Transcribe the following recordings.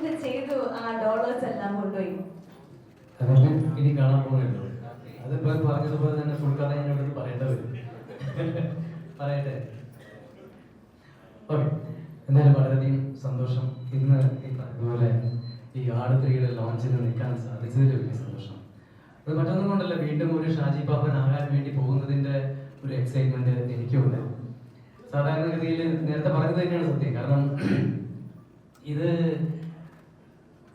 എന്ത് ചെയ്തു ആ ഡോളേഴ്സ് എല്ലാം കൊണ്ടുപോയി. അതൊക്കെ ഇനി കാണാൻ പോകുന്നുള്ളൂ അതിപ്പോ പറഞ്ഞതുപോലെ തന്നെ ഫുൾ കഥ ഞാൻ ഇവിടെ പറയേണ്ട വരും. പറയട്ടെ? ഓക്കെ. എന്തായാലും വളരെയധികം സന്തോഷം. ഇന്ന് ഇതുപോലെ ഈ ആട് ത്രീയുടെ ലോഞ്ചിന് നിൽക്കാൻ സാധിച്ചതിൽ വലിയ സന്തോഷം. അത് മറ്റൊന്നും കൊണ്ടല്ല വീണ്ടും ഒരു ഷാജി പാപ്പൻ ആകാൻ വേണ്ടി പോകുന്നതിന്റെ ഒരു എക്സൈറ്റ്മെന്റ് എനിക്കുണ്ട് സാധാരണഗതിയിൽ നേരത്തെ പറഞ്ഞത് തന്നെയാണ് സത്യം. കാരണം ഇത്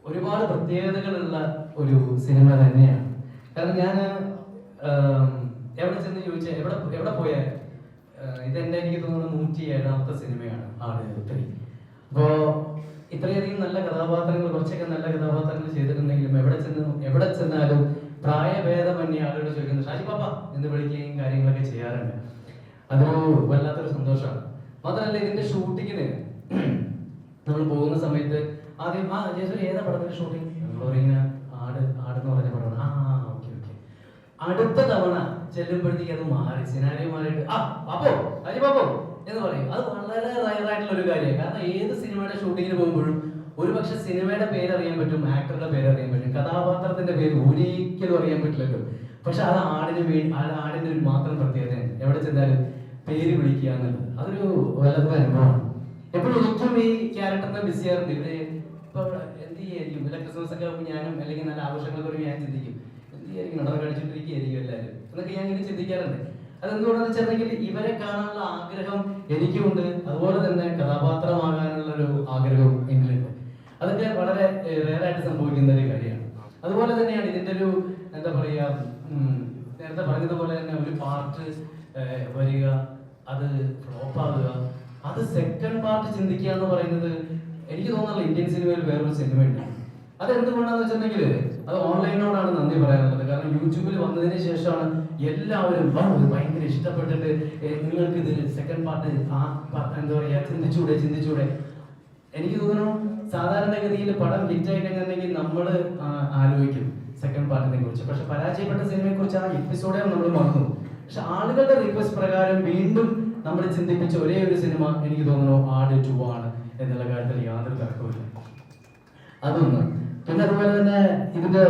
ഒരുപാട് പ്രത്യേകതകളുള്ള ഒരു സിനിമ തന്നെയാണ്. കാരണം ഞാൻ എവിടെ ചെന്ന് ചോദിച്ചാൽ എവിടെ എവിടെ പോയാൽ ഇതെന്റെ എനിക്ക് തോന്നുന്നു നൂറ്റി ഏഴാമത്തെ സിനിമയാണ് ആട് ത്രീ അപ്പോ ഇത്രയധികം നല്ല കഥാപാത്രങ്ങൾ കുറച്ചൊക്കെ നല്ല കഥാപാത്രങ്ങൾ ചെയ്തിട്ടുണ്ടെങ്കിലും എവിടെ ചെന്ന് എവിടെ ചെന്നാലും പ്രായഭേദമന്യേ ആളുകൾ ചോദിക്കുന്നു ഷാജി പാപ്പ എന്ന് വിളിക്കുകയും കാര്യങ്ങളൊക്കെ ചെയ്യാറുണ്ട്. അതൊരു വല്ലാത്തൊരു സന്തോഷമാണ്. മാത്രമല്ല ഇതിന്റെ ഷൂട്ടിങ്ങിന് നമ്മൾ പോകുന്ന സമയത്ത് ആദ്യം ആ ജേസു ഏതാ പടത്തിന്റെ ഷൂട്ടിംഗ് പറയുന്ന ആട് ആട് എന്ന് പറഞ്ഞ പടമാണ്. ആ ഓക്കെ ഓക്കെ. അടുത്ത തവണ ചെല്ലുമ്പോഴത്തേക്ക് അത് മാറി. സിനാരിയോ മാറിയിട്ട് ആ പാപ്പോ അജി പാപ്പോ എന്ന് പറയും. അത് വളരെ റയറായിട്ടുള്ള ഒരു കാര്യമാണ്. കാരണം ഏത് സിനിമയുടെ ഷൂട്ടിങ്ങിന് പോകുമ്പോഴും ഒരു പക്ഷെ സിനിമയുടെ പേര് അറിയാൻ പറ്റും ആക്ടറുടെ പേര് അറിയാൻ പറ്റും കഥാപാത്രത്തിന്റെ പേര് ഒരിക്കലും അറിയാൻ പറ്റില്ലല്ലോ. പക്ഷെ അത് ആടിന് വേണ്ടി ആടിന്റെ ഒരു മാത്രം പ്രത്യേകതയാണ്. എവിടെ ചെന്നാലും പേര് വിളിക്കുക എന്നുള്ളത്. അതൊരു വല്ലാത്ത അനുഭവമാണ്. എപ്പോഴും എനിക്കും ഈ ക്യാരക്ടറിനെ മിസ് ചെയ്യാറുണ്ട്. ഇവർ ഇപ്പൊ എന്ത് ചെയ്യായിരിക്കും? ഇല്ല ക്രിസ്മസ് ഒക്കെ ആകുമ്പോൾ ഞാനും അല്ലെങ്കിൽ നല്ല ആഘോഷങ്ങളൊക്കെ വരുമ്പോൾ ഞാൻ ചിന്തിക്കും. എന്ത് ചെയ്യായിരിക്കും? നടന്ന് കളിച്ചിട്ടിരിക്കുകയായിരിക്കും എല്ലാവരും. എന്നൊക്കെ ഞാൻ ഇങ്ങനെ ചിന്തിക്കാറുണ്ട്. അതെന്തുകൊണ്ടെന്ന് വെച്ചിട്ടുണ്ടെങ്കിൽ ഇവരെ കാണാനുള്ള ആഗ്രഹം എനിക്കുമുണ്ട്. അതുപോലെ തന്നെ കഥാപാത്രമാകാനുള്ള ഒരു ആഗ്രഹവും എന്നിലുണ്ട് അതൊക്കെ വളരെ റേറായിട്ട് സംഭവിക്കുന്ന ഒരു കാര്യമാണ് അതുപോലെ തന്നെയാണ് ഇതിന്റെ ഒരു എന്താ പറയുക നേരത്തെ പറഞ്ഞതുപോലെ തന്നെ ഒരു പാർട്ട് വരിക അത് ഫ്ലോപ്പ് ആവുക അത് സെക്കൻഡ് പാർട്ട് ചിന്തിക്കുക എന്ന് പറയുന്നത് എനിക്ക് തോന്നുന്നില്ല ഇന്ത്യൻ സിനിമയിൽ വേറൊരു സിനിമയുണ്ട് അത് എന്തുകൊണ്ടാന്ന് വെച്ചിട്ടുണ്ടെങ്കിൽ അത് ഓൺലൈനോടാണ് നന്ദി പറയാനുള്ളത്. കാരണം യൂട്യൂബിൽ വന്നതിന് ശേഷമാണ് എല്ലാവരും "വൗ, ഇത് ഭയങ്കര ഇഷ്ടപ്പെട്ടിട്ട് നിങ്ങൾക്ക് ഇത് സെക്കൻഡ് പാർട്ട് ആ എന്താ പറയുക ചിന്തിച്ചൂടെ ചിന്തിച്ചൂടെ. എനിക്ക് തോന്നുന്നു സാധാരണഗതിയിൽ പടം ഹിറ്റ് ആയി കഴിഞ്ഞിട്ടുണ്ടെങ്കിൽ നമ്മൾ ആലോചിക്കും സെക്കൻഡ് പാർട്ടിനെ കുറിച്ച്. പക്ഷെ പരാജയപ്പെട്ട സിനിമയെ കുറിച്ച് ആ എപ്പിസോഡേ നമ്മൾ മറന്നു. പക്ഷെ ആളുകളുടെ റിക്വസ്റ്റ് പ്രകാരം വീണ്ടും നമ്മൾ ചിന്തിപ്പിച്ച ഒരേ ഒരു സിനിമ എനിക്ക് തോന്നുന്നു ആട് ടു ആണ് എന്നുള്ള കാര്യത്തിൽ യാതൊരു തർക്കവുമില്ല. അതൊന്ന്. പിന്നെ അതുപോലെ തന്നെ ഇതിന്റെ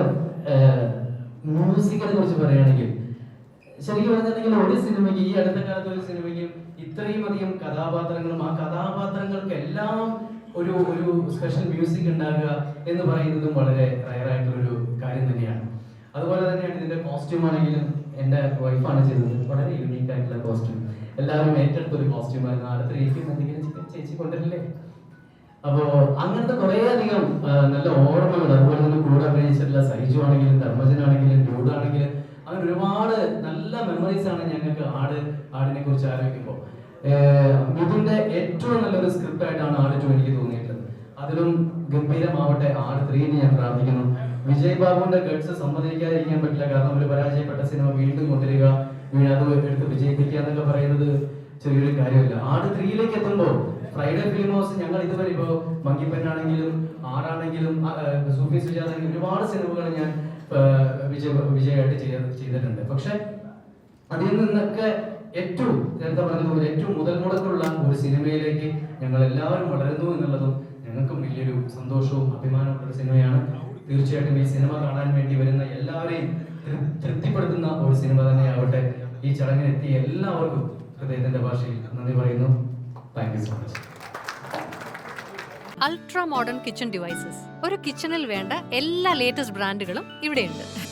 മ്യൂസിക്കിനെ കുറിച്ച് പറയുകയാണെങ്കിൽ ശരിക്കും പറഞ്ഞിട്ടുണ്ടെങ്കിൽ ഒരു സിനിമയ്ക്ക് ഈ അടുത്ത കാലത്ത് ഒരു സിനിമയ്ക്ക് ഇത്രയും അധികം കഥാപാത്രങ്ങളും ആ കഥാപാത്രങ്ങൾക്ക് എല്ലാം ഒരു ഒരു സ്പെഷ്യൽ മ്യൂസിക് ഉണ്ടാകുക എന്ന് പറയുന്നതും വളരെ റയറായിട്ടുള്ള ഒരു കാര്യം തന്നെയാണ്. അതുപോലെ തന്നെയാണ് ഇതിന്റെ കോസ്റ്റ്യൂം ആണെങ്കിലും എന്റെ വൈഫാണ് ചെയ്തത്. വളരെ യൂണീക്ക് ആയിട്ടുള്ള കോസ്റ്റ്യൂം എല്ലാവരും ഏറ്റെടുത്ത ഒരു കോസ്റ്റ്യൂം ആയിരുന്നു. അടുത്ത രീതിക്കും എന്തെങ്കിലും ചേച്ചി കൊണ്ടുവരില്ലേ? അപ്പോ അങ്ങനത്തെ കുറെ അധികം നല്ല ഓർമ്മകൾ അതുപോലെ തന്നെ കൂടെ അഭിനയിച്ചിട്ടുള്ള സൈജു ആണെങ്കിലും ധർമ്മജനാണെങ്കിലും ഡ്യൂഡ് ആണെങ്കിലും അങ്ങനെ ഒരുപാട് നല്ല മെമ്മറീസ് ആണ് ഞങ്ങൾക്ക് ആട് ആടിനെ കുറിച്ച് ആലോചിക്കുമ്പോൾ ഇതിന്റെ ഏറ്റവും നല്ലൊരു സ്ക്രിപ്റ്റ് ആയിട്ടാണ് ആട് ടു എനിക്ക് തോന്നിയിട്ടുള്ളത്. അതിലും ഗംഭീരമാവട്ടെ ആട് ത്രീന് ഞാൻ പ്രാർത്ഥിക്കുന്നു. വിജയ് ബാബുവിന്റെ ഗഡ്സ് സമ്മതിക്കാതിരിക്കാൻ പറ്റില്ല. കാരണം ഒരു പരാജയപ്പെട്ട സിനിമ വീണ്ടും കൊണ്ടുവരിക. വീണ്ടും അത് എടുത്ത് വിജയിപ്പിക്കുക എന്നൊക്കെ പറയുന്നത് ചെറിയൊരു കാര്യമല്ല. ആട് ത്രീയിലേക്ക് എത്തുമ്പോൾ ഫ്രൈഡേ ഫിലിം ഹൗസ് ഞങ്ങൾ ഇതുവരെ ഇപ്പോ മങ്കിപ്പനാണെങ്കിലും ആടാണെങ്കിലും ആ, ആ, സൂഫി സുജാതാണെങ്കിലും ഒരുപാട് സിനിമകൾ ഞാൻ വിജയ വിജയമായിട്ട് ചെയ്ത ചെയ്തിട്ടുണ്ട്. പക്ഷെ അതിൽ നിന്നൊക്കെ ഏറ്റവും നേരത്തെ പറഞ്ഞതുപോലെ ഏറ്റവും മുതൽ മുടക്കുള്ള ഒരു സിനിമയിലേക്ക് ഞങ്ങൾ എല്ലാവരും വളരുന്നു എന്നുള്ളതും ഞങ്ങൾക്കും വലിയൊരു സന്തോഷവും അഭിമാനമുള്ള ഒരു സിനിമയാണ്. തീർച്ചയായിട്ടും ഈ സിനിമ കാണാൻ വേണ്ടി വരുന്ന എല്ലാവരെയും തൃപ്തിപ്പെടുത്തുന്ന ഒരു സിനിമ തന്നെയാവട്ടെ. ഈ ചടങ്ങിനെത്തിയ എല്ലാവർക്കും ഹൃദയത്തിന്റെ ഭാഷയിൽ നന്ദി പറയുന്നു. Thank you so much ultra modern kitchen devices ഒരു കിച്ചണിൽ വേണ്ട എല്ലാ ലേറ്റസ്റ്റ് ബ്രാൻഡുകളും ഇവിടെയുണ്ട്.